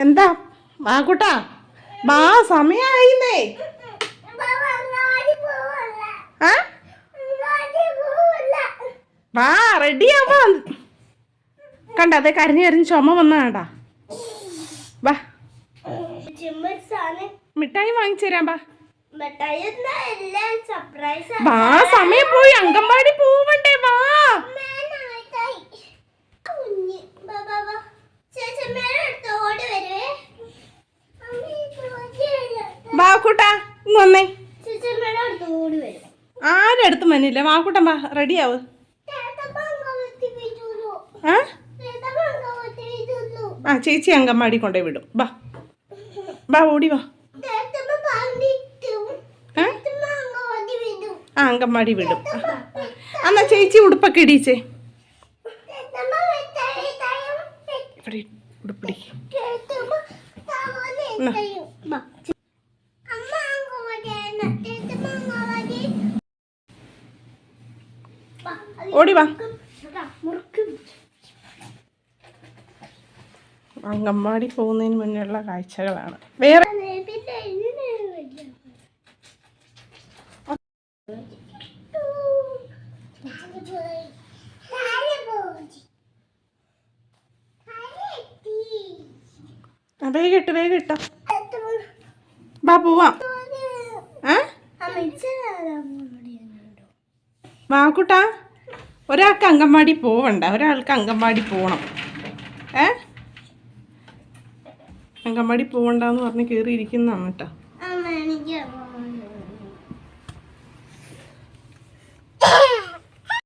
എന്താ? വാക്കൂട്ടാ വാ സമയായിന്നേ. ആ? വാ റെഡിയാവാ കണ്ട അതെ കരഞ്ഞു കരഞ്ഞ് ചുമ വന്ന കണ്ടാ. വാ. മിഠായി വാങ്ങിച്ചു തരാം വാ. വാ സമയം പോയി. അങ്കമ്പാടി പോവണ്ടേ വാക്കുട്ടാ വന്നേ. ആരും അടുത്ത് മനില്ല വാക്കൂട്ടം വാ റെഡിയാവ്. ആ ആ ചേച്ചി അങ്കമാടി കൊണ്ടേ വിടും. വാ. വാ ഓടി വാ. ആ അങ്കമാടി വിടും. എന്നാ ചേച്ചി ഉടുപ്പൊക്കെ ഇടീച്ചേ ഉടുപ്പിടി ഓടി വാ. അങ്കമ്പാടി പോകുന്നതിന് മുന്നുള്ള കാഴ്ചകളാണ്. വേറെ വേഗം ഇട്ട് വേഗം ഇട്ടോ. ബാ പോവാം. വാക്കുട്ടാ ഒരാൾക്ക് അങ്കമാടി പോവണ്ട ഒരാൾക്ക് അങ്കമാടി പോകണം ഏ? അങ്കമാടി പോവണ്ടെന്ന് പറഞ്ഞ് കയറിയിരിക്കുന്നതാണ് കേട്ടോ.